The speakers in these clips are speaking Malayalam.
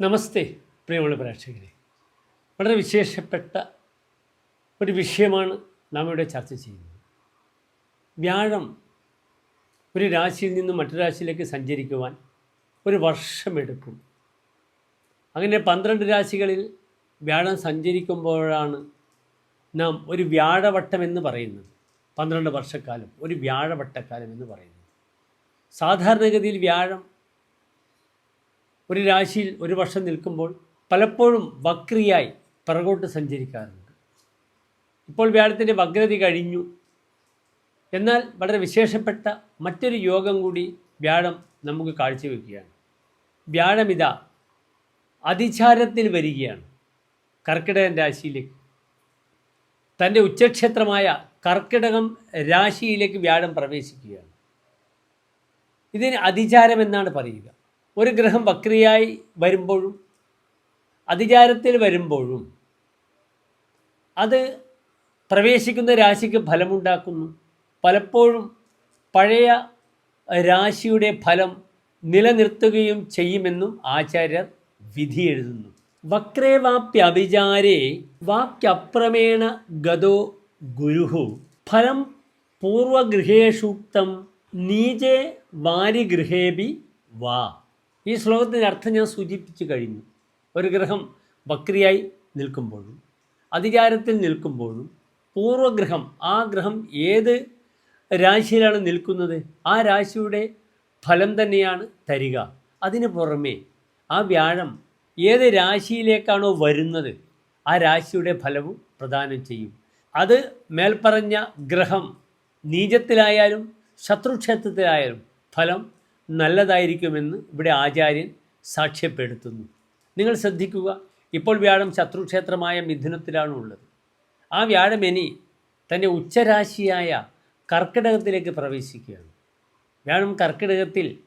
നമസ്തേ പ്രിയമുള്ള പ്രേക്ഷകരെ. വളരെ വിശേഷപ്പെട്ട ഒരു വിഷയമാണ് നാം ഇവിടെ ചർച്ച ചെയ്യുന്നത്. വ്യാഴം ഒരു രാശിയിൽ നിന്ന് മറ്റു രാശിയിലേക്ക് സഞ്ചരിക്കുവാൻ ഒരു വർഷമെടുക്കും. അങ്ങനെ പന്ത്രണ്ട് രാശികളിൽ വ്യാഴം സഞ്ചരിക്കുമ്പോഴാണ് നാം ഒരു വ്യാഴവട്ടം എന്ന് പറയുന്നത്. പന്ത്രണ്ട് വർഷക്കാലം ഒരു വ്യാഴവട്ടക്കാലം എന്ന് പറയുന്നത്. സാധാരണഗതിയിൽ വ്യാഴം ഒരു രാശിയിൽ ഒരു വർഷം നിൽക്കുമ്പോൾ പലപ്പോഴും വക്രിയായി പിറകോട്ട് സഞ്ചരിക്കാറുണ്ട്. ഇപ്പോൾ വ്യാഴത്തിന്റെ വക്രതി കഴിഞ്ഞു. എന്നാൽ വളരെ വിശേഷപ്പെട്ട മറ്റൊരു യോഗം കൂടി വ്യാഴം നമുക്ക് കാഴ്ചവെക്കുകയാണ്. വ്യാഴമിത അതിചാരത്തിൽ വരികയാണ് കർക്കിടകൻ രാശിയിലേക്ക്. തന്റെ ഉച്ചക്ഷേത്രമായ കർക്കിടകം രാശിയിലേക്ക് വ്യാഴം പ്രവേശിക്കുകയാണ്. ഇതിന് അതിചാരം എന്നാണ് പറയുക. ഒരു ഗ്രഹം വക്രിയായി വരുമ്പോഴും അതിചാരത്തിൽ വരുമ്പോഴും അത് പ്രവേശിക്കുന്ന രാശിക്ക് ഫലമുണ്ടാക്കുന്നു. പലപ്പോഴും പഴയ രാശിയുടെ ഫലം നിലനിർത്തുകയും ചെയ്യുമെന്നും ആചാര്യർ വിധി എഴുതുന്നു. വക്രേ വാപ്യഭിചാരേ വാക്യപ്രമേണ ഗതോ ഗുരുഹു. ഫലം പൂർവഗൃഹേഷൂക്തം നീചേ വാരിഗൃഹേബി വാ. ഈ ശ്ലോകത്തിന്റെ അർത്ഥം ഞാൻ സൂചിപ്പിച്ചു കഴിഞ്ഞു. ഒരു ഗ്രഹം ബക്രിയായി നിൽക്കുമ്പോഴും അധികാരത്തിൽ നിൽക്കുമ്പോഴും പൂർവഗ്രഹം ആ ഗ്രഹം ഏത് രാശിയിലാണ് നിൽക്കുന്നത്? ആ രാശിയുടെ ഫലം തന്നെയാണ് തരിക. അതിന് പുറമേ ആ വ്യാഴം ഏത് രാശിയിലേക്കാണോ വരുന്നത് ആ രാശിയുടെ ഫലവും പ്രദാനം ചെയ്യും. അത് മേൽപ്പറഞ്ഞ ഗ്രഹം നീചത്തിലായാലും ശത്രുക്ഷേത്രത്തിലായാലും ഫലം നല്ലതായിരിക്കുമെന്ന് ഇവിടെ ആചാര്യൻ സാക്ഷ്യപ്പെടുത്തുന്നു. നിങ്ങൾ ശ്രദ്ധിക്കുക ഇപ്പോൾ വ്യാഴം ശത്രുക്ഷേത്രമായ മിഥുനത്തിലാണ് ഉള്ളത്. ആ വ്യാഴം ഇനി തന്റെ ഉച്ചരാശിയായ കർക്കിടകത്തിലേക്ക് പ്രവേശിക്കുകയാണ്. വ്യാഴം കർക്കിടകത്തിൽ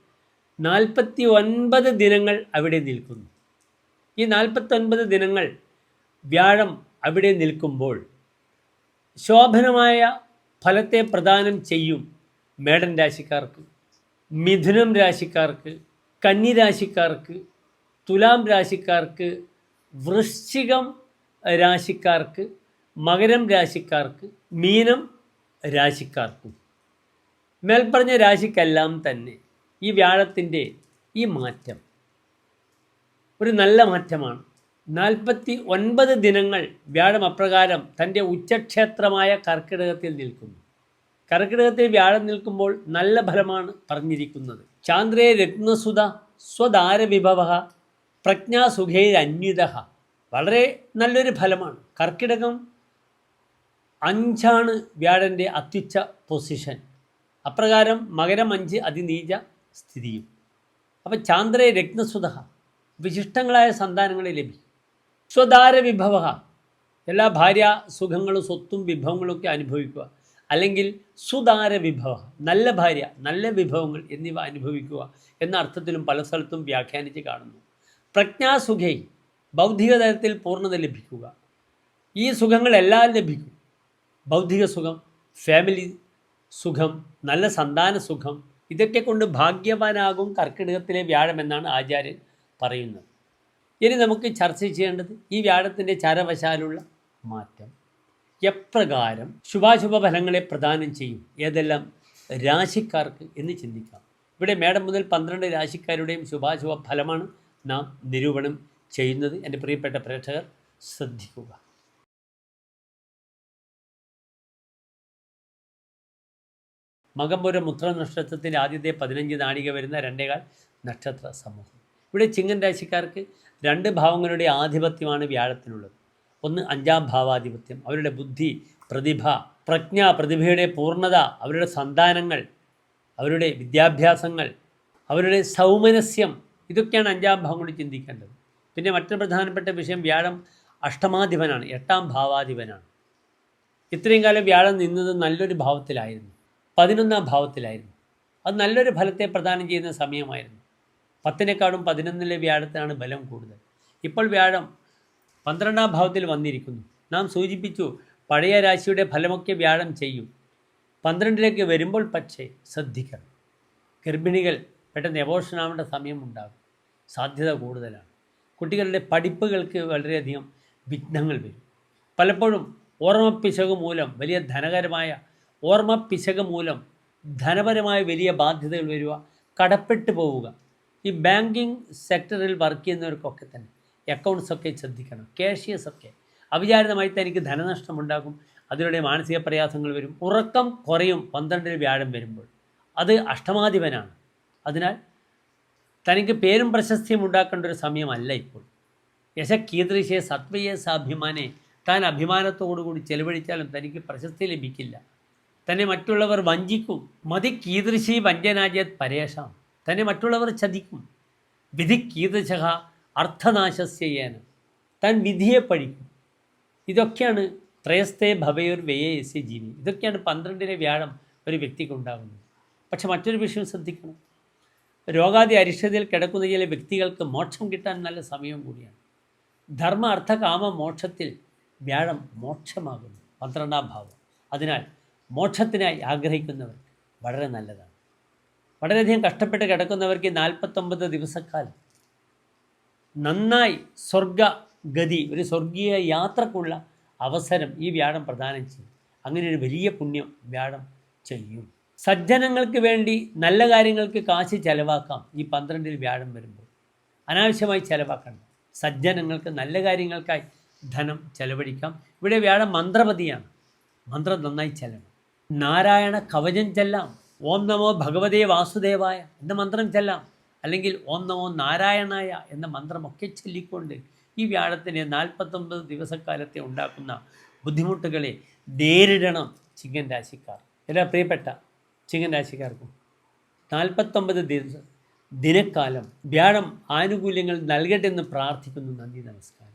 നാൽപ്പത്തി ഒൻപത് ദിനങ്ങൾ അവിടെ നിൽക്കുന്നു. ഈ നാൽപ്പത്തൊൻപത് ദിനങ്ങൾ വ്യാഴം അവിടെ നിൽക്കുമ്പോൾ ശോഭനമായ ഫലത്തെ പ്രദാനം ചെയ്യും മേടൻ രാശിക്കാർക്ക്. മിഥുനം രാശിക്കാർക്ക് കന്നി രാശിക്കാർക്ക് തുലാം രാശിക്കാർക്ക് വൃശ്ചികം രാശിക്കാർക്ക് മകരം രാശിക്കാർക്ക് മീനം രാശിക്കാർക്കും. മേൽപ്പറഞ്ഞ രാശിക്കെല്ലാം തന്നെ ഈ വ്യാഴത്തിന്റെ ഈ മാറ്റം ഒരു നല്ല മാറ്റമാണ്. നാൽപ്പത്തി ഒൻപത് ദിനങ്ങൾ വ്യാഴം അപ്രകാരം തന്റെ ഉച്ചക്ഷേത്രമായ കർക്കിടകത്തിൽ നിൽക്കുന്നു. കർക്കിടകത്തിൽ വ്യാഴം നിൽക്കുമ്പോൾ നല്ല ഫലമാണ് പറഞ്ഞിരിക്കുന്നത്. ചാന്ദ്രേ രത്നസുത സ്വദാര വിഭവ പ്രജ്ഞാസുഖേ അന്യുത. വളരെ നല്ലൊരു ഫലമാണ്. കർക്കിടകം അഞ്ചാണ് വ്യാഴന്റെ അത്യുച്ച പൊസിഷൻ. അപ്രകാരം മകരം അഞ്ച് അതിനീച സ്ഥിതിയും. അപ്പം ചാന്ദ്രേ രത്നസുത വിശിഷ്ടങ്ങളായ സന്താനങ്ങളെ ലഭിക്കും. സ്വദാര വിഭവ എല്ലാ ഭാര്യ സുഖങ്ങളും സ്വത്തും വിഭവങ്ങളൊക്കെ അനുഭവിക്കുക. അല്ലെങ്കിൽ സുതാര വിഭവ നല്ല ഭാര്യ നല്ല വിഭവങ്ങൾ എന്നിവ അനുഭവിക്കുക എന്ന അർത്ഥത്തിലും പല സ്ഥലത്തും വ്യാഖ്യാനിച്ച് കാണുന്നു. പ്രജ്ഞാസുഖൈ ബൗദ്ധിക തലത്തിൽ പൂർണത ലഭിക്കുക. ഈ സുഖങ്ങളെല്ലാം ലഭിക്കും. ബൗദ്ധിക സുഖം ഫാമിലി സുഖം നല്ല സന്താന സുഖം ഇതൊക്കെ കൊണ്ട് ഭാഗ്യവാനാകും കർക്കിടകത്തിലെ വ്യാഴം എന്നാണ് ആചാര്യൻ പറയുന്നത്. ഇനി നമുക്ക് ചർച്ച ചെയ്യേണ്ടത് ഈ വ്യാഴത്തിന്റെ ചരവശാലുള്ള മാറ്റം. എപ്രകാരം ശുഭാശുഭ ഫലങ്ങളെ പ്രദാനം ചെയ്യും. ഏതെല്ലാം? രാശിക്കാർക്ക് എന്ന് ചിന്തിക്കാം. ഇവിടെ മേഡം മുതൽ പന്ത്രണ്ട് രാശിക്കാരുടെയും ശുഭാശുഭ ഫലമാണ് നാം നിരൂപണം ചെയ്യുന്നത്. എന്റെ പ്രിയപ്പെട്ട പ്രേക്ഷകർ ശ്രദ്ധിക്കുക. മകമ്പുര മുത്ര നക്ഷത്രത്തിന്റെ ആദ്യത്തെ പതിനഞ്ച് നാഴിക വരുന്ന രണ്ടേകാൽ നക്ഷത്ര സമൂഹം ഇവിടെ ചിങ്ങൻ രാശിക്കാർക്ക് രണ്ട് ഭാവങ്ങളുടെ ആധിപത്യമാണ് വ്യാഴത്തിനുള്ളത്. ഒന്ന് അഞ്ചാം ഭാവാധിപത്യം. അവരുടെ ബുദ്ധി പ്രതിഭ പ്രജ്ഞ പ്രതിഭയുടെ പൂർണത അവരുടെ സന്താനങ്ങൾ അവരുടെ വിദ്യാഭ്യാസങ്ങൾ അവരുടെ സൗമനസ്യം ഇതൊക്കെയാണ് അഞ്ചാം ഭാവം കൊണ്ട് ചിന്തിക്കേണ്ടത്. പിന്നെ മറ്റൊരു പ്രധാനപ്പെട്ട വിഷയം വ്യാഴം അഷ്ടമാധിപനാണ് എട്ടാം ഭാവാധിപനാണ്. ഇത്രയും കാലം വ്യാഴം നിന്നത് നല്ലൊരു ഭാവത്തിലായിരുന്നു. പതിനൊന്നാം ഭാവത്തിലായിരുന്നു. അത് നല്ലൊരു ഫലത്തെ പ്രദാനം ചെയ്യുന്ന സമയമായിരുന്നു. പത്തിനേക്കാളും പതിനൊന്നിലെ വ്യാഴത്തിനാണ് ബലം കൂടുതൽ. ഇപ്പോൾ വ്യാഴം പന്ത്രണ്ടാം ഭാവത്തിൽ വന്നിരിക്കുന്നു. നാം സൂചിപ്പിച്ചു പഴയ രാശിയുടെ ഫലമൊക്കെ വ്യാഴം ചെയ്യും. പന്ത്രണ്ടിലേക്ക് വരുമ്പോൾ പക്ഷേ ശ്രദ്ധിക്കണം. ഗർഭിണികൾ പെട്ടെന്ന് എവോഷനാവേണ്ട സമയമുണ്ടാകും. സാധ്യത കൂടുതലാണ്. കുട്ടികളുടെ പഠിപ്പുകൾക്ക് വളരെയധികം വിഘ്നങ്ങൾ വരും. പലപ്പോഴും ഓർമ്മപ്പിശക് മൂലം വലിയ ധനകരമായ ഓർമ്മപ്പിശക് മൂലം ധനപരമായ വലിയ ബാധ്യതകൾ വരിക കടപ്പെട്ടു പോവുക. ഈ ബാങ്കിങ് സെക്ടറിൽ വർക്ക് ചെയ്യുന്നവർക്കൊക്കെ തന്നെ അക്കൗണ്ട്സ് ഒക്കെ ശ്രദ്ധിക്കണം. കാഷ്യസ് ഒക്കെ. അവിചാരിതമായി തനിക്ക് ധനനഷ്ടമുണ്ടാകും അതിലൂടെ മാനസിക പ്രയാസങ്ങൾ വരും. ഉറക്കം കുറയും. പന്ത്രണ്ടിൽ വ്യാഴം വരുമ്പോൾ. അത് അഷ്ടമാധിപനാണ്. അതിനാൽ തനിക്ക് പേരും പ്രശസ്തിയും ഉണ്ടാക്കേണ്ട ഒരു സമയമല്ല ഇപ്പോൾ. യശ കീദൃശേ സത്വയെ സാഭിമാനെ. താൻ അഭിമാനത്തോടുകൂടി ചെലവഴിച്ചാലും തനിക്ക് പ്രശസ്തി ലഭിക്കില്ല. തന്നെ മറ്റുള്ളവർ വഞ്ചിക്കും. മതി കീദൃശി വഞ്ചനാജത് പരേഷാം. തന്നെ മറ്റുള്ളവർ ചതിക്കും. വിധി കീദൃശ അർത്ഥനാശസ്യേന താൻ വിധിയെ പഴിക്കും ഇതൊക്കെയാണ് ത്രയസ്തേ ഭവയോർ വ്യയസ്യ ജീവി. ഇതൊക്കെയാണ് പന്ത്രണ്ടിലെ വ്യാഴം ഒരു വ്യക്തിക്ക് ഉണ്ടാകുന്നത്. പക്ഷെ മറ്റൊരു വിഷയം ശ്രദ്ധിക്കണം. രോഗാദി അരിഷ്ടതയിൽ കിടക്കുന്ന ചില വ്യക്തികൾക്ക് മോക്ഷം കിട്ടാൻ നല്ല സമയം കൂടിയാണ്. ധർമ്മ അർത്ഥ കാമ മോക്ഷത്തിൽ വ്യാഴം മോക്ഷമാകുന്നു. പന്ത്രണ്ടാം ഭാവം. അതിനാൽ മോക്ഷത്തിനായി ആഗ്രഹിക്കുന്നവർക്ക് വളരെ നല്ലതാണ്. വളരെയധികം കഷ്ടപ്പെട്ട് കിടക്കുന്നവർക്ക് നാൽപ്പത്തൊമ്പത് ദിവസക്കാലം നന്നായി സ്വർഗഗതി ഒരു സ്വർഗീയ യാത്രക്കുള്ള അവസരം ഈ വ്യാഴം പ്രദാനം ചെയ്യും. അങ്ങനെ ഒരു വലിയ പുണ്യം വ്യാഴം ചെയ്യും. സജ്ജനങ്ങൾക്ക് വേണ്ടി നല്ല കാര്യങ്ങൾക്ക് കാശ് ചെലവാക്കാം ഈ പന്ത്രണ്ടിൽ വ്യാഴം വരുമ്പോൾ. അനാവശ്യമായി ചെലവാക്കണം. സജ്ജനങ്ങൾക്ക് നല്ല കാര്യങ്ങൾക്കായി ധനം ചെലവഴിക്കാം. ഇവിടെ വ്യാഴം മന്ത്രപതിയാണ്. മന്ത്രം നന്നായി ചെല്ലണം. നാരായണ കവചം ചെല്ലാം. ഓം നമോ ഭഗവതേ വാസുദേവായ. എന്ന മന്ത്രം ചെല്ലാം. അല്ലെങ്കിൽ ഓം നാരായണായ എന്ന മന്ത്രമൊക്കെ ചൊല്ലിക്കൊണ്ട് ഈ വ്യാഴത്തിന് നാൽപ്പത്തൊമ്പത് ദിവസക്കാലത്തെ ഉണ്ടാക്കുന്ന ബുദ്ധിമുട്ടുകളെ നേരിടണം ചിങ്ങൻ രാശിക്കാർ. എല്ലാ പ്രിയപ്പെട്ട ചിങ്ങൻ രാശിക്കാർക്കും നാൽപ്പത്തൊമ്പത് ദിവസം ദിനക്കാലം വ്യാഴം ആനുകൂല്യങ്ങൾ നൽകട്ടെ എന്ന് പ്രാർത്ഥിക്കുന്നു. നന്ദി നമസ്കാരം.